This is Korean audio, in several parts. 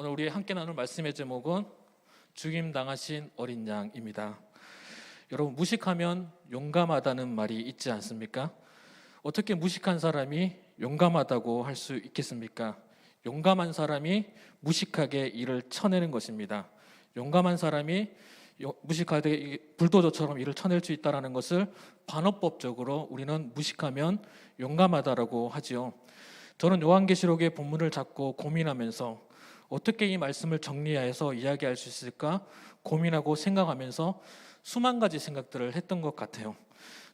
오늘 우리 함께 나눌 말씀의 제목은 죽임 당하신 어린 양입니다. 여러분 무식하면 용감하다는 말이 있지 않습니까? 어떻게 무식한 사람이 용감하다고 할 수 있겠습니까? 용감한 사람이 무식하게 일을 쳐내는 것입니다. 용감한 사람이 요- 무식하게 이 불도저처럼 일을 쳐낼 수 있다라는 것을 반어법적으로 우리는 무식하면 용감하다라고 하지요. 저는 요한계시록의 본문을 잡고 고민하면서 어떻게 이 말씀을 정리해서 이야기할 수 있을까 고민하고 생각하면서 수만 가지 생각들을 했던 것 같아요.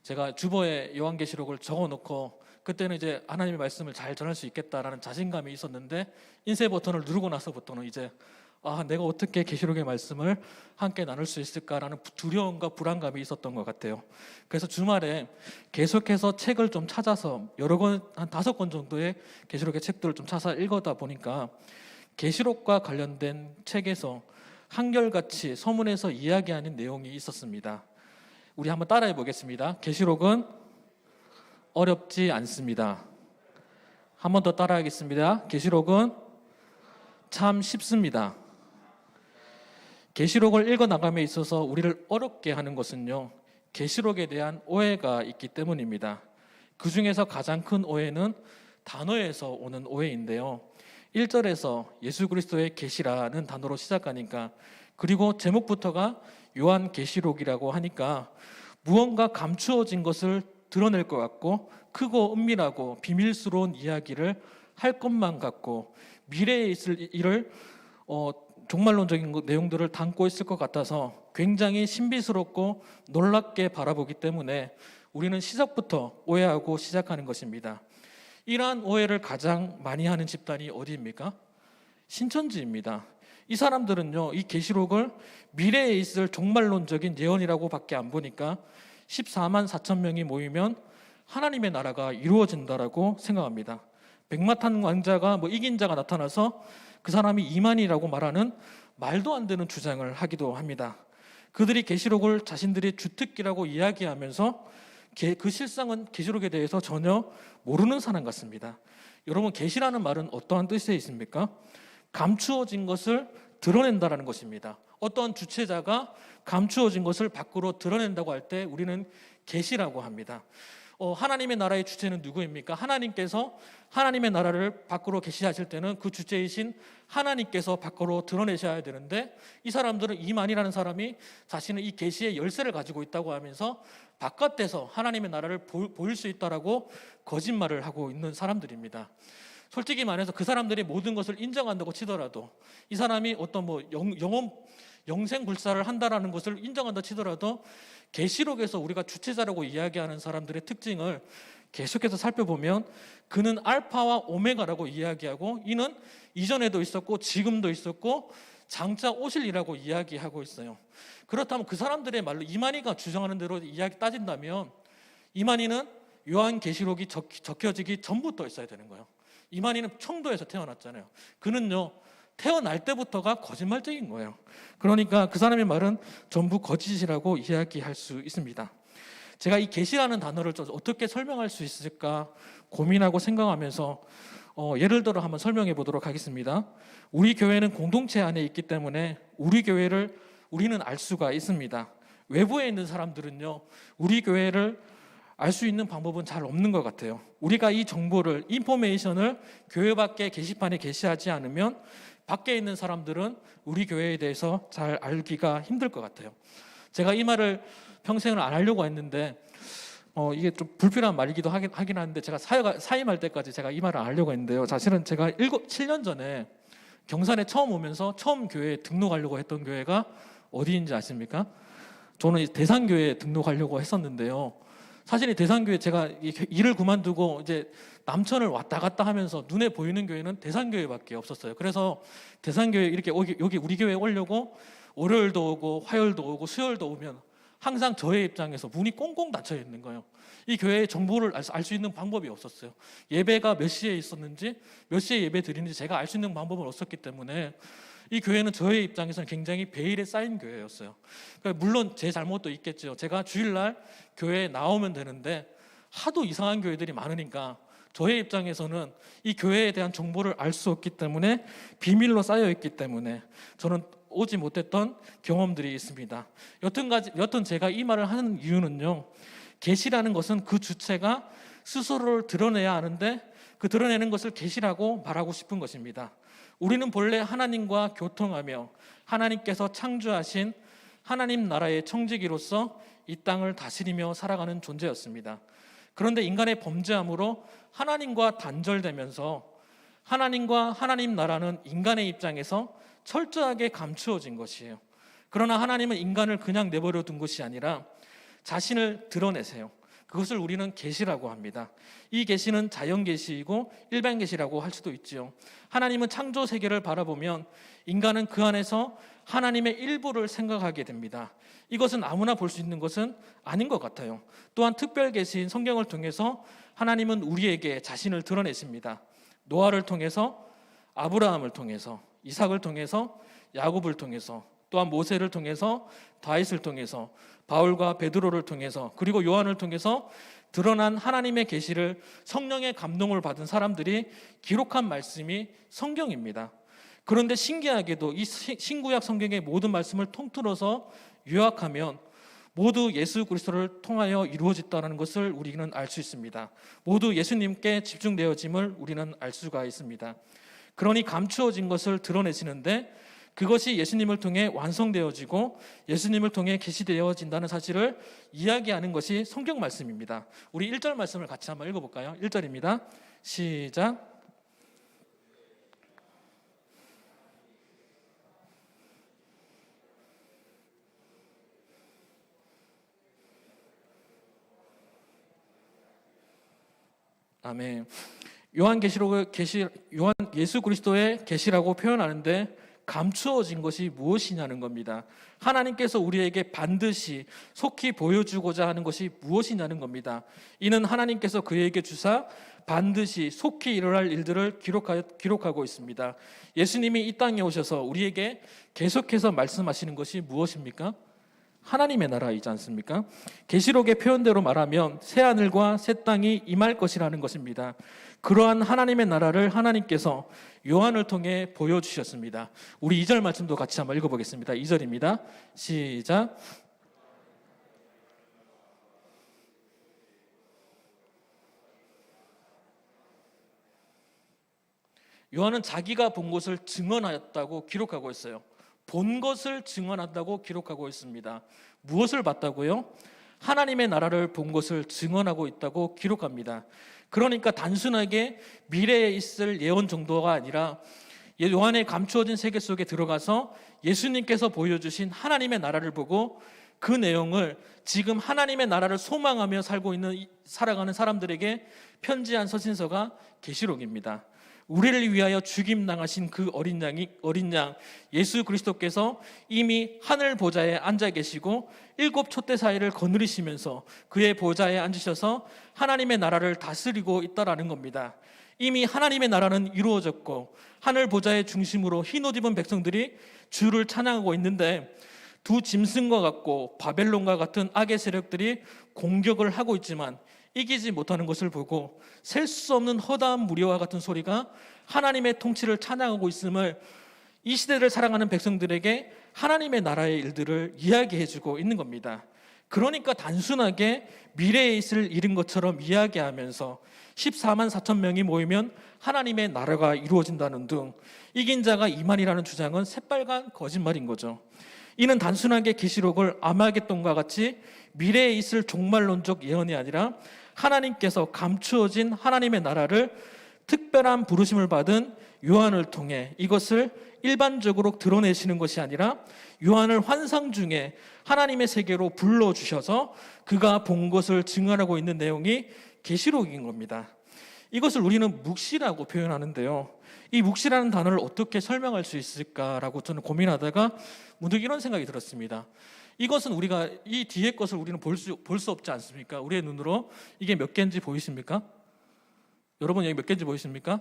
제가 주보에 요한계시록을 적어놓고 그때는 이제 하나님의 말씀을 잘 전할 수 있겠다라는 자신감이 있었는데 인쇄 버튼을 누르고 나서부터는 이제 아 내가 어떻게 계시록의 말씀을 함께 나눌 수 있을까라는 두려움과 불안감이 있었던 것 같아요. 그래서 주말에 계속해서 책을 좀 찾아서 여러 권 한 다섯 권 정도의 계시록의 책들을 좀 찾아 읽어다 보니까 계시록과 관련된 책에서 한결같이 서문에서 이야기하는 내용이 있었습니다. 우리 한번 따라해 보겠습니다. 계시록은 어렵지 않습니다. 한 번 더 따라하겠습니다. 계시록은 참 쉽습니다. 계시록을 읽어 나감에 있어서 우리를 어렵게 하는 것은요. 계시록에 대한 오해가 있기 때문입니다. 그 중에서 가장 큰 오해는 단어에서 오는 오해인데요. 1절에서 예수 그리스도의 계시라는 단어로 시작하니까 그리고 제목부터가 요한 계시록이라고 하니까 무언가 감추어진 것을 드러낼 것 같고 크고 은밀하고 비밀스러운 이야기를 할 것만 같고 미래에 있을 일을 어, 종말론적인 거- 내용들을 담고 있을 것 같아서 굉장히 신비스럽고 놀랍게 바라보기 때문에 우리는 시작부터 오해하고 시작하는 것입니다. 이러한 오해를 가장 많이 하는 집단이 어디입니까? 신천지입니다. 이 사람들은요, 이 계시록을 미래에 있을 종말론적인 예언이라고밖에 안 보니까 14만 4천 명이 모이면 하나님의 나라가 이루어진다라고 생각합니다. 백마탄 왕자가 뭐 이긴 자가 나타나서 그 사람이 이만이라고 말하는 말도 안 되는 주장을 하기도 합니다. 그들이 계시록을 자신들의 주특기라고 이야기하면서 게- 그 실상은 계시록에 대해서 전혀 모르는 사람 같습니다. 여러분 계시라는 말은 어떠한 뜻에 있습니까? 감추어진 것을 드러낸다라는 것입니다. 어떠한 주체자가 감추어진 것을 밖으로 드러낸다고 할 때 우리는 계시라고 합니다. 어, 하나님의 나라의 주체는 누구입니까? 하나님께서 하나님의 나라를 밖으로 계시하실 때는 그 주체이신 하나님께서 밖으로 드러내셔야 되는데 이 사람들은 이만이라는 사람이 자신은 이 계시의 열쇠를 가지고 있다고 하면서 바깥에서 하나님의 나라를 보, 보일 수 있다라고 거짓말을 하고 있는 사람들입니다. 솔직히 말해서 그 사람들이 모든 것을 인정한다고 치더라도 이 사람이 어떤 뭐 영, 영원 영생 불사를 한다라는 것을 인정한다 치더라도 계시록에서 우리가 주체자라고 이야기하는 사람들의 특징을 계속해서 살펴보면 그는 알파와 오메가라고 이야기하고 이는 이전에도 있었고 지금도 있었고 장차 오실이라고 이야기하고 있어요. 그렇다면 그 사람들의 말로 이만희가 주장하는 대로 이야기 따진다면 이만희는 요한 계시록이 적, 적혀지기 전부터 있어야 되는 거예요. 이만희는 청도에서 태어났잖아요. 그는요 태어날 때부터가 거짓말적인 거예요. 그러니까 그 사람의 말은 전부 거짓이라고 이야기할 수 있습니다. 제가 이 계시라는 단어를 좀 어떻게 설명할 수 있을까 고민하고 생각하면서 어, 예를 들어 한번 설명해 보도록 하겠습니다. 우리 교회는 공동체 안에 있기 때문에 우리 교회를 우리는 알 수가 있습니다. 외부에 있는 사람들은요, 우리 교회를 알 수 있는 방법은 잘 없는 것 같아요. 우리가 이 정보를, 인포메이션을 교회 밖에 게시판에 게시하지 않으면 밖에 있는 사람들은 우리 교회에 대해서 잘 알기가 힘들 것 같아요. 제가 이 말을 평생을 안 하려고 했는데 어, 이게 좀 불필요한 말이기도 하긴, 하긴 한데 제가 사회가, 사임할 때까지 제가 이 말을 안 하려고 했는데요. 사실은 제가 일곱, 7년 전에 경산에 처음 오면서 처음 교회에 등록하려고 했던 교회가 어디인지 아십니까? 저는 이 대산교회에 등록하려고 했었는데요. 사실 이 대산교회 제가 이 일을 그만두고 이제 남천을 왔다 갔다 하면서 눈에 보이는 교회는 대산교회밖에 없었어요. 그래서 대산교회 이렇게 여기 우리 교회에 오려고 월요일도 오고 화요일도 오고 수요일도 오면 항상 저의 입장에서 문이 꽁꽁 닫혀 있는 거예요. 이 교회의 정보를 알 수 있는 방법이 없었어요. 예배가 몇 시에 있었는지 몇 시에 예배 드리는지 제가 알 수 있는 방법은 없었기 때문에 이 교회는 저의 입장에서는 굉장히 베일에 쌓인 교회였어요. 그러니까 물론 제 잘못도 있겠죠. 제가 주일날 교회에 나오면 되는데 하도 이상한 교회들이 많으니까 저의 입장에서는 이 교회에 대한 정보를 알 수 없기 때문에 비밀로 쌓여 있기 때문에 저는 오지 못했던 경험들이 있습니다. 여튼까지 여튼 제가 이 말을 하는 이유는요. 계시라는 것은 그 주체가 스스로를 드러내야 하는데 그 드러내는 것을 계시라고 말하고 싶은 것입니다. 우리는 본래 하나님과 교통하며 하나님께서 창조하신 하나님 나라의 청지기로서 이 땅을 다스리며 살아가는 존재였습니다. 그런데 인간의 범죄함으로 하나님과 단절되면서 하나님과 하나님 나라는 인간의 입장에서 철저하게 감추어진 것이에요. 그러나 하나님은 인간을 그냥 내버려 둔 것이 아니라 자신을 드러내세요. 그것을 우리는 계시라고 합니다. 이 계시는 자연 계시이고 일반 계시라고 할 수도 있지요. 하나님은 창조 세계를 바라보면 인간은 그 안에서 하나님의 일부를 생각하게 됩니다. 이것은 아무나 볼 수 있는 것은 아닌 것 같아요. 또한 특별 계시인 성경을 통해서 하나님은 우리에게 자신을 드러내십니다. 노아를 통해서 아브라함을 통해서 이삭을 통해서 야곱을 통해서 또한 모세를 통해서 다윗을 통해서 바울과 베드로를 통해서 그리고 요한을 통해서 드러난 하나님의 계시를 성령의 감동을 받은 사람들이 기록한 말씀이 성경입니다. 그런데 신기하게도 이 신구약 성경의 모든 말씀을 통틀어서 요약하면 모두 예수 그리스도를 통하여 이루어졌다는 것을 우리는 알 수 있습니다. 모두 예수님께 집중되어짐을 우리는 알 수가 있습니다. 그러니 감추어진 것을 드러내시는데 그것이 예수님을 통해 완성되어지고 예수님을 통해 계시되어진다는 사실을 이야기하는 것이 성경 말씀입니다. 우리 1절 말씀을 같이 한번 읽어 볼까요? 1절입니다. 시작. 아멘. 요한계시록을 계시 요한 예수 그리스도의 계시라고 표현하는데 감추어진 것이 무엇이냐는 겁니다. 하나님께서 우리에게 반드시 속히 보여주고자 하는 것이 무엇이냐는 겁니다. 이는 하나님께서 그에게 주사 반드시 속히 일어날 일들을 기록하고 있습니다. 예수님이 이 땅에 오셔서 우리에게 계속해서 말씀하시는 것이 무엇입니까? 하나님의 나라이지 않습니까? 계시록의 표현대로 말하면 새 하늘과 새 땅이 임할 것이라는 것입니다. 그러한 하나님의 나라를 하나님께서 요한을 통해 보여주셨습니다. 우리 2절 말씀도 같이 한번 읽어보겠습니다. 2절입니다. 시작. 요한은 자기가 본 것을 증언하였다고 기록하고 있어요. 본 것을 증언한다고 기록하고 있습니다. 무엇을 봤다고요? 하나님의 나라를 본 것을 증언하고 있다고 기록합니다. 그러니까 단순하게 미래에 있을 예언 정도가 아니라 요한의 감추어진 세계 속에 들어가서 예수님께서 보여주신 하나님의 나라를 보고 그 내용을 지금 하나님의 나라를 소망하며 살고 있는 살아가는 사람들에게 편지한 서신서가 계시록입니다. 우리를 위하여 죽임 당하신 그 어린 양이 어린 양 예수 그리스도께서 이미 하늘 보좌에 앉아 계시고 일곱 촛대 사이를 거느리시면서 그의 보좌에 앉으셔서 하나님의 나라를 다스리고 있다라는 겁니다. 이미 하나님의 나라는 이루어졌고 하늘 보좌의 중심으로 흰 옷 입은 백성들이 주를 찬양하고 있는데 두 짐승과 같고 바벨론과 같은 악의 세력들이 공격을 하고 있지만 이기지 못하는 것을 보고 셀 수 없는 허다한 무리와 같은 소리가 하나님의 통치를 찬양하고 있음을 이 시대를 살아가는 백성들에게 하나님의 나라의 일들을 이야기해주고 있는 겁니다. 그러니까 단순하게 미래에 있을 일인 것처럼 이야기하면서 14만 4천 명이 모이면 하나님의 나라가 이루어진다는 등 이긴 자가 이만이라는 주장은 새빨간 거짓말인 거죠. 이는 단순하게 계시록을 아마겟돈과 같이 미래에 있을 종말론적 예언이 아니라 하나님께서 감추어진 하나님의 나라를 특별한 부르심을 받은 요한을 통해 이것을 일반적으로 드러내시는 것이 아니라 요한을 환상 중에 하나님의 세계로 불러 주셔서 그가 본 것을 증언하고 있는 내용이 계시록인 겁니다. 이것을 우리는 묵시라고 표현하는데요. 이 묵시라는 단어를 어떻게 설명할 수 있을까라고 저는 고민하다가 문득 이런 생각이 들었습니다. 이것은 우리가 이 뒤에 것을 우리는 볼 수 볼 수 없지 않습니까? 우리의 눈으로 이게 몇 개인지 보이십니까? 여러분 여기 몇 개인지 보이십니까?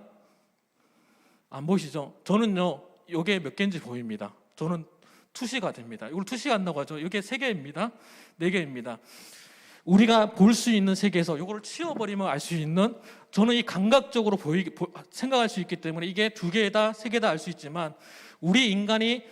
안 보이시죠? 저는요 이게 몇 개인지 보입니다. 저는 투시가 됩니다. 이걸 투시가 한다고 하죠. 이게 세 개입니다. 네 개입니다. 우리가 볼 수 있는 세계에서 이거를 치워버리면 알 수 있는 저는 이 감각적으로 보이 보, 생각할 수 있기 때문에 이게 두 개다 세 개다 알 수 있지만 우리 인간이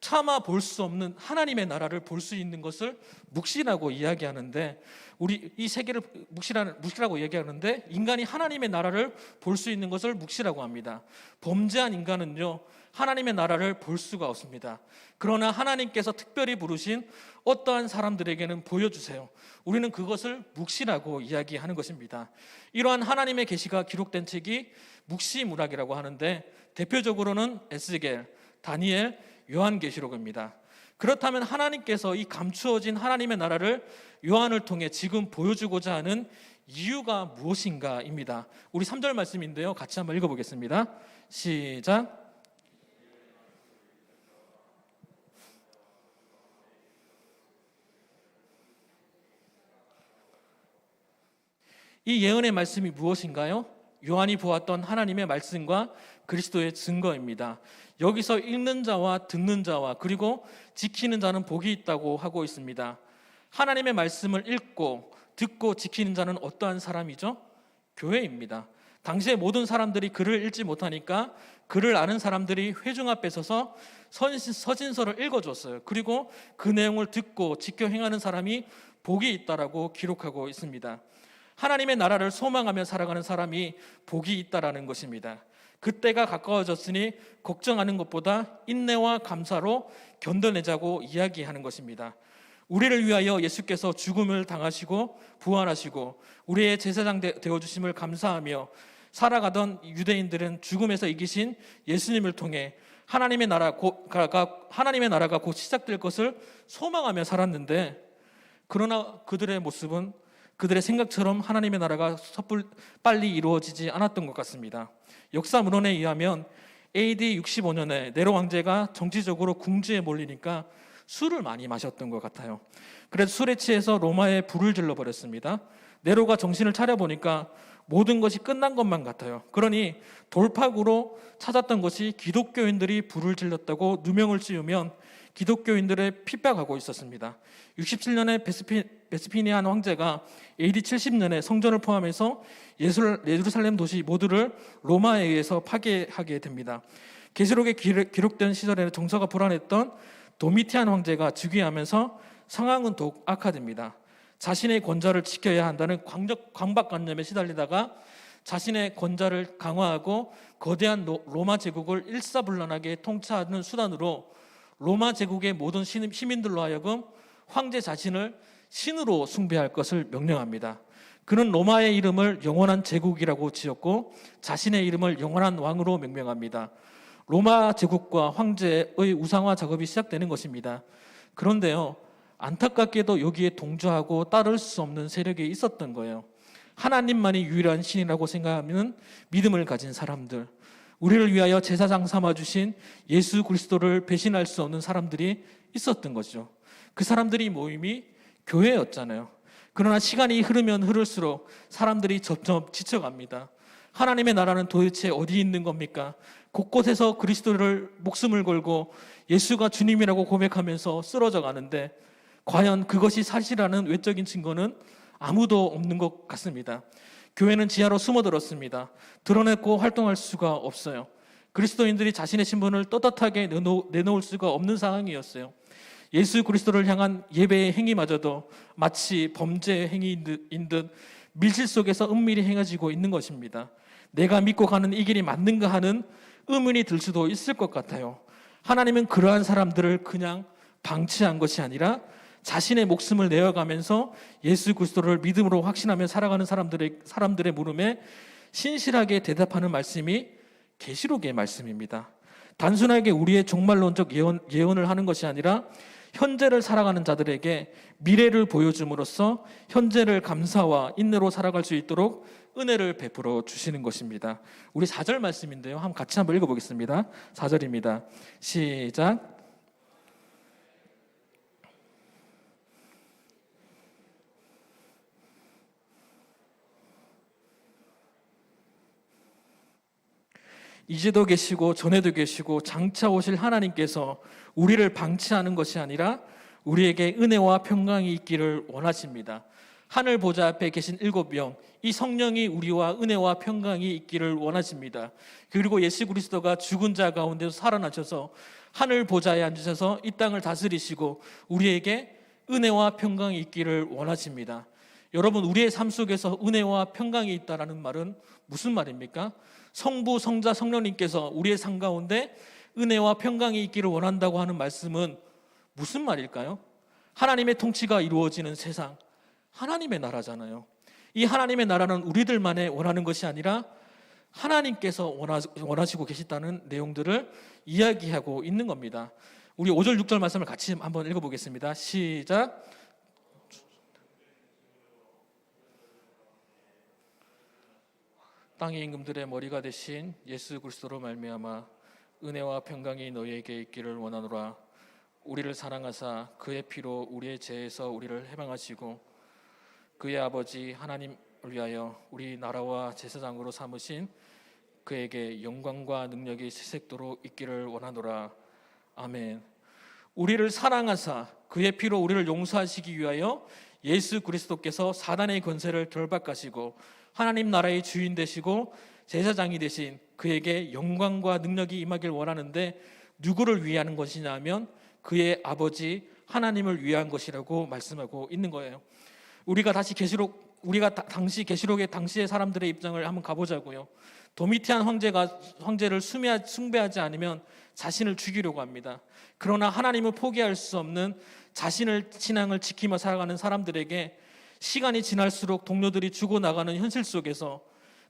차마 볼 수 없는 하나님의 나라를 볼 수 있는 것을 묵시라고 이야기하는데 우리 이 세계를 묵시라는 묵시라고 얘기하는데 인간이 하나님의 나라를 볼 수 있는 것을 묵시라고 합니다. 범죄한 인간은요 하나님의 나라를 볼 수가 없습니다. 그러나 하나님께서 특별히 부르신 어떠한 사람들에게는 보여주세요. 우리는 그것을 묵시라고 이야기하는 것입니다. 이러한 하나님의 계시가 기록된 책이 묵시문학이라고 하는데 대표적으로는 에스겔, 다니엘, 요한계시록입니다. 그렇다면 하나님께서 이 감추어진 하나님의 나라를 요한을 통해 지금 보여주고자 하는 이유가 무엇인가입니다. 우리 3절 말씀인데요. 같이 한번 읽어보겠습니다. 시작. 이 예언의 말씀이 무엇인가요? 요한이 보았던 하나님의 말씀과 그리스도의 증거입니다. 여기서 읽는 자와 듣는 자와 그리고 지키는 자는 복이 있다고 하고 있습니다. 하나님의 말씀을 읽고 듣고 지키는 자는 어떠한 사람이죠? 교회입니다. 당시에 모든 사람들이 글을 읽지 못하니까 글을 아는 사람들이 회중 앞에 서서 서신서를 읽어줬어요. 그리고 그 내용을 듣고 지켜 행하는 사람이 복이 있다라고 기록하고 있습니다. 하나님의 나라를 소망하며 살아가는 사람이 복이 있다라는 것입니다. 그때가 가까워졌으니 걱정하는 것보다 인내와 감사로 견뎌내자고 이야기하는 것입니다. 우리를 위하여 예수께서 죽음을 당하시고 부활하시고 우리의 제사장 되어 주심을 감사하며 살아가던 유대인들은 죽음에서 이기신 예수님을 통해 하나님의 나라가 하나님의 나라가 곧 시작될 것을 소망하며 살았는데 그러나 그들의 모습은 그들의 생각처럼 하나님의 나라가 섣불 빨리 이루어지지 않았던 것 같습니다. 역사 문헌에 의하면 AD 65년에 네로 왕제가 정치적으로 궁지에 몰리니까 술을 많이 마셨던 것 같아요. 그래서 술에 취해서 로마에 불을 질러 버렸습니다. 네로가 정신을 차려 보니까 모든 것이 끝난 것만 같아요. 그러니 돌파구로 찾았던 것이 기독교인들이 불을 질렀다고 누명을 씌우면 기독교인들을 핍박하고 있었습니다. 67년에 베스피, 베스피니안 황제가 AD 70년에 성전을 포함해서 예루살렘 도시 모두를 로마에 의해서 파괴하게 됩니다. 계시록에 기록된 시절에는 정서가 불안했던 도미티안 황제가 즉위하면서 상황은 더욱 악화됩니다. 자신의 권좌를 지켜야 한다는 광박관념에 시달리다가 자신의 권좌를 강화하고 거대한 로마 제국을 일사불란하게 통치하는 수단으로 로마 제국의 모든 시민들로 하여금 황제 자신을 신으로 숭배할 것을 명령합니다. 그는 로마의 이름을 영원한 제국이라고 지었고 자신의 이름을 영원한 왕으로 명명합니다. 로마 제국과 황제의 우상화 작업이 시작되는 것입니다. 그런데요, 안타깝게도 여기에 동조하고 따를 수 없는 세력이 있었던 거예요. 하나님만이 유일한 신이라고 생각하는 믿음을 가진 사람들, 우리를 위하여 제사장 삼아 주신 예수 그리스도를 배신할 수 없는 사람들이 있었던 거죠. 그 사람들이 모임이 교회였잖아요. 그러나 시간이 흐르면 흐를수록 사람들이 점점 지쳐갑니다. 하나님의 나라는 도대체 어디 있는 겁니까? 곳곳에서 그리스도를 목숨을 걸고 예수가 주님이라고 고백하면서 쓰러져 가는데 과연 그것이 사실이라는 외적인 증거는 아무도 없는 것 같습니다. 교회는 지하로 숨어들었습니다. 드러냈고 활동할 수가 없어요. 그리스도인들이 자신의 신분을 떳떳하게 내놓을 수가 없는 상황이었어요. 예수 그리스도를 향한 예배의 행위마저도 마치 범죄 행위인 듯 밀실 속에서 은밀히 행해지고 있는 것입니다. 내가 믿고 가는 이 길이 맞는가 하는 의문이 들 수도 있을 것 같아요. 하나님은 그러한 사람들을 그냥 방치한 것이 아니라 자신의 목숨을 내어가면서 예수 그리스도를 믿음으로 확신하며 살아가는 사람들의 사람들의 물음에 신실하게 대답하는 말씀이 계시록의 말씀입니다. 단순하게 우리의 종말론적 예언, 예언을 하는 것이 아니라 현재를 살아가는 자들에게 미래를 보여줌으로써 현재를 감사와 인내로 살아갈 수 있도록 은혜를 베풀어 주시는 것입니다. 우리 4절 말씀인데요. 한번 같이 한번 읽어 보겠습니다. 4절입니다. 시작. 이제도 계시고 전에도 계시고 장차 오실 하나님께서 우리를 방치하는 것이 아니라 우리에게 은혜와 평강이 있기를 원하십니다. 하늘 보좌 앞에 계신 일곱 영, 이 성령이 우리와 은혜와 평강이 있기를 원하십니다. 그리고 예수 그리스도가 죽은 자 가운데서 살아나셔서 하늘 보좌에 앉으셔서 이 땅을 다스리시고 우리에게 은혜와 평강이 있기를 원하십니다. 여러분 우리의 삶 속에서 은혜와 평강이 있다라는 말은 무슨 말입니까? 성부, 성자, 성령님께서 우리의 삶 가운데 은혜와 평강이 있기를 원한다고 하는 말씀은 무슨 말일까요? 하나님의 통치가 이루어지는 세상, 하나님의 나라잖아요. 이 하나님의 나라는 우리들만의 원하는 것이 아니라 하나님께서 원하, 원하시고 계시다는 내용들을 이야기하고 있는 겁니다. 우리 5절 6절 말씀을 같이 한번 읽어보겠습니다. 시작. 땅의 임금들의 머리가 되신 예수 그리스도로 말미암아 은혜와 평강이 너희에게 있기를 원하노라. 우리를 사랑하사 그의 피로 우리의 죄에서 우리를 해방하시고 그의 아버지 하나님을 위하여 우리 나라와 제사장으로 삼으신 그에게 영광과 능력이 세색도록 있기를 원하노라. 아멘. 우리를 사랑하사 그의 피로 우리를 용서하시기 위하여 예수 그리스도께서 사단의 권세를 결박하시고 하나님 나라의 주인 되시고 제사장이 되신 그에게 영광과 능력이 임하길 원하는데 누구를 위하는 것이냐면 그의 아버지 하나님을 위한 것이라고 말씀하고 있는 거예요. 우리가 다시 계시록 우리가 다- 당시 계시록의 당시의 사람들의 입장을 한번 가보자고요. 도미티안 황제가 황제를 숭배하- 숭배하지 않으면 자신을 죽이려고 합니다. 그러나 하나님을 포기할 수 없는 자신을 신앙을 지키며 살아가는 사람들에게 시간이 지날수록 동료들이 죽어 나가는 현실 속에서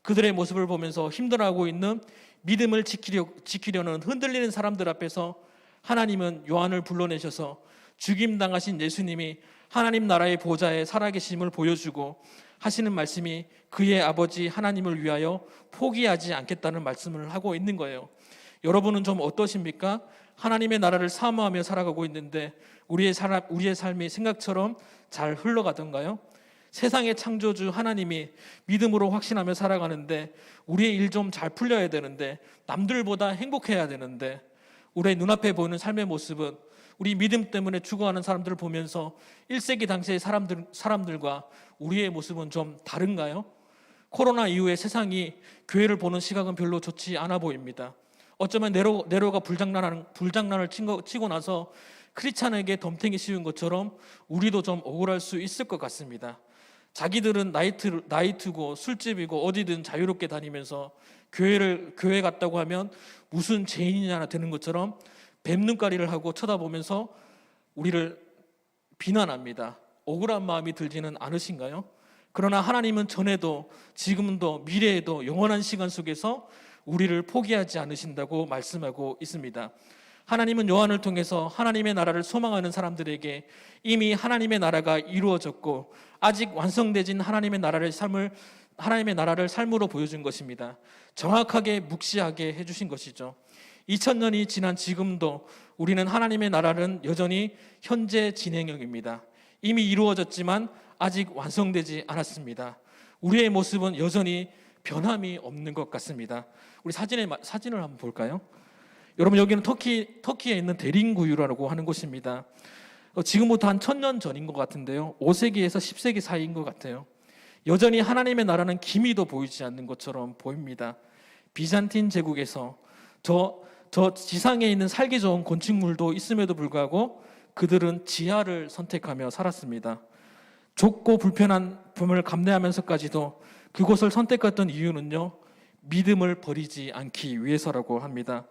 그들의 모습을 보면서 힘들어하고 있는 믿음을 지키려, 지키려는 흔들리는 사람들 앞에서 하나님은 요한을 불러내셔서 죽임 당하신 예수님이 하나님 나라의 보좌에 살아계심을 보여주고 하시는 말씀이 그의 아버지 하나님을 위하여 포기하지 않겠다는 말씀을 하고 있는 거예요. 여러분은 좀 어떠십니까? 하나님의 나라를 사모하며 살아가고 있는데 우리의 사람 우리의 삶이 생각처럼 잘 흘러가던가요? 세상의 창조주 하나님이 믿음으로 확신하며 살아가는데 우리의 일 좀 잘 풀려야 되는데 남들보다 행복해야 되는데 우리의 눈앞에 보이는 삶의 모습은 우리 믿음 때문에 죽어가는 사람들을 보면서 1세기 당시의 사람들, 사람들과 우리의 모습은 좀 다른가요? 코로나 이후에 세상이 교회를 보는 시각은 별로 좋지 않아 보입니다. 어쩌면 네로, 네로가 불장난하는, 불장난을 친 거- 치고 나서 크리스찬에게 덤탱이 씌운 것처럼 우리도 좀 억울할 수 있을 것 같습니다. 자기들은 나이트, 나이트고 술집이고 어디든 자유롭게 다니면서 교회를 교회 갔다고 하면 무슨 죄인이냐 되는 것처럼 뱀눈가리를 하고 쳐다보면서 우리를 비난합니다. 억울한 마음이 들지는 않으신가요? 그러나 하나님은 전에도 지금도 미래에도 영원한 시간 속에서 우리를 포기하지 않으신다고 말씀하고 있습니다. 하나님은 요한을 통해서 하나님의 나라를 소망하는 사람들에게 이미 하나님의 나라가 이루어졌고 아직 완성되진 하나님의 나라를 삶을 하나님의 나라를 삶으로 보여준 것입니다. 정확하게 묵시하게 해주신 것이죠. 2000년이 지난 지금도 우리는 하나님의 나라는 여전히 현재 진행형입니다. 이미 이루어졌지만 아직 완성되지 않았습니다. 우리의 모습은 여전히 변함이 없는 것 같습니다. 우리 사진에 사진을 한번 볼까요? 여러분 여기는 터키 터키에 있는 데린구유라고 하는 곳입니다. 어, 지금부터 한 천 년 전인 것 같은데요. 5세기에서 10세기 사이인 것 같아요. 여전히 하나님의 나라는 기미도 보이지 않는 것처럼 보입니다. 비잔틴 제국에서 저, 저 지상에 있는 살기 좋은 곤충물도 있음에도 불구하고 그들은 지하를 선택하며 살았습니다. 좁고 불편한 붐을 감내하면서까지도 그곳을 선택했던 이유는요, 믿음을 버리지 않기 위해서라고 합니다.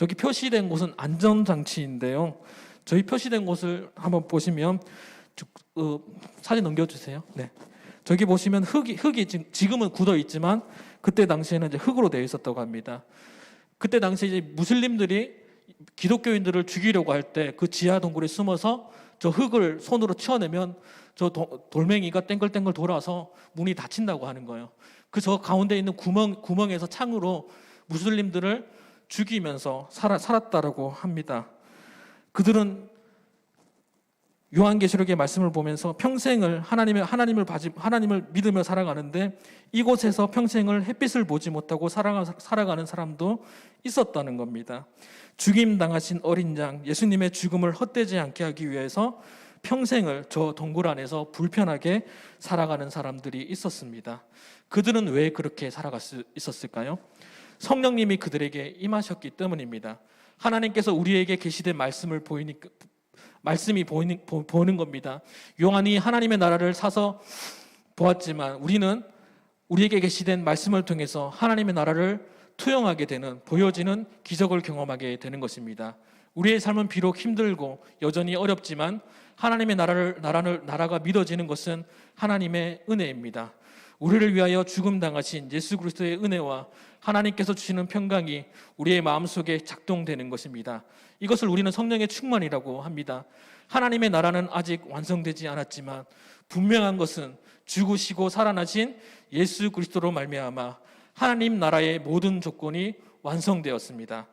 저기 표시된 곳은 안전장치인데요. 저희 표시된 곳을 한번 보시면 쭉, 어, 사진 넘겨주세요. 네. 저기 보시면 흙이 흙이 지금 지금은 굳어 있지만 그때 당시에는 이제 흙으로 되어 있었다고 합니다. 그때 당시에 이제 무슬림들이 기독교인들을 죽이려고 할 때 그 지하 동굴에 숨어서 저 흙을 손으로 치워내면 저 도- 돌멩이가 땡글땡글 돌아서 문이 닫힌다고 하는 거예요. 그 저 가운데 있는 구멍 구멍에서 창으로 무슬림들을 죽이면서 살아, 살았다라고 합니다. 그들은 요한계시록의 말씀을 보면서 평생을 하나님의 하나님을 바지, 하나님을 믿으며 살아가는데 이곳에서 평생을 햇빛을 보지 못하고 살아가, 살아가는 사람도 있었다는 겁니다. 죽임 당하신 어린 양 예수님의 죽음을 헛되지 않게 하기 위해서 평생을 저 동굴 안에서 불편하게 살아가는 사람들이 있었습니다. 그들은 왜 그렇게 살아갈 수 있었을까요? 성령님이 그들에게 임하셨기 때문입니다. 하나님께서 우리에게 계시된 말씀을 보이니까 말씀이 보이는, 보, 보는 겁니다. 요한이 하나님의 나라를 사서 보았지만 우리는 우리에게 계시된 말씀을 통해서 하나님의 나라를 투영하게 되는 보여지는 기적을 경험하게 되는 것입니다. 우리의 삶은 비록 힘들고 여전히 어렵지만 하나님의 나라를 나라를 나라가 믿어지는 것은 하나님의 은혜입니다. 우리를 위하여 죽음 당하신 예수 그리스도의 은혜와 하나님께서 주시는 평강이 우리의 마음속에 작동되는 것입니다. 이것을 우리는 성령의 충만이라고 합니다. 하나님의 나라는 아직 완성되지 않았지만 분명한 것은 죽으시고 살아나신 예수 그리스도로 말미암아 하나님 나라의 모든 조건이 완성되었습니다.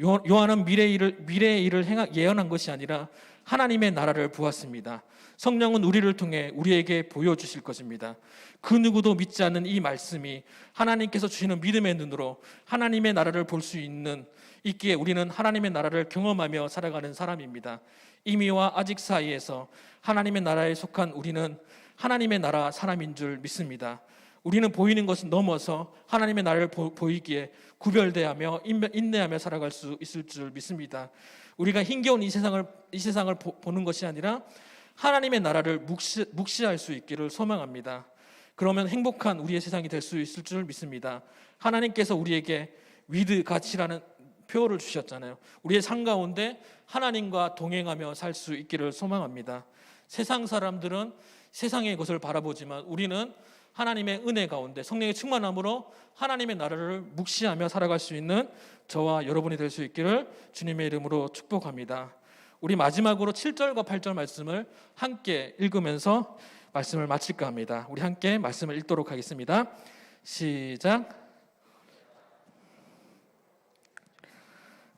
요- 요한은 미래 일을 미래의 일을 예언한 것이 아니라 하나님의 나라를 보았습니다. 성령은 우리를 통해 우리에게 보여주실 것입니다. 그 누구도 믿지 않는 이 말씀이 하나님께서 주시는 믿음의 눈으로 하나님의 나라를 볼 수 있는 있기에 우리는 하나님의 나라를 경험하며 살아가는 사람입니다. 이미와 아직 사이에서 하나님의 나라에 속한 우리는 하나님의 나라 사람인 줄 믿습니다. 우리는 보이는 것은 넘어서 하나님의 나라를 보, 보이기에 구별대하며 인내- 인내하며 살아갈 수 있을 줄 믿습니다. 우리가 힘겨운 이 세상을 이 세상을 보, 보는 것이 아니라 하나님의 나라를 묵시, 묵시할 수 있기를 소망합니다. 그러면 행복한 우리의 세상이 될 수 있을 줄 믿습니다. 하나님께서 우리에게 위드 가치라는 표어를 주셨잖아요. 우리의 삶 가운데 하나님과 동행하며 살 수 있기를 소망합니다. 세상 사람들은 세상의 것을 바라보지만 우리는 하나님의 은혜 가운데 성령의 충만함으로 하나님의 나라를 묵시하며 살아갈 수 있는 저와 여러분이 될 수 있기를 주님의 이름으로 축복합니다. 우리 마지막으로 7절과 8절 말씀을 함께 읽으면서 말씀을 마칠까 합니다. 우리 함께 말씀을 읽도록 하겠습니다. 시작.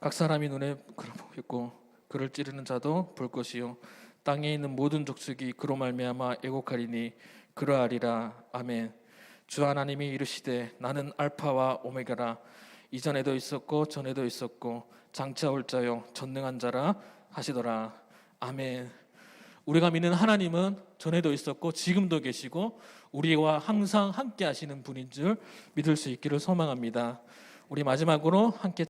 각 사람이 눈에 보겠고 그를 찌르는 자도 볼 것이요 땅에 있는 모든 족속이 그로 말미암아 애곡하리니 그러하리라 아멘. 주 하나님이 이르시되 나는 알파와 오메가라 이전에도 있었고 전에도 있었고 장차 올 자요 전능한 자라 하시더라 아멘. 우리가 믿는 하나님은 전에도 있었고 지금도 계시고 우리와 항상 함께 하시는 분인 줄 믿을 수 있기를 소망합니다. 우리 마지막으로 함께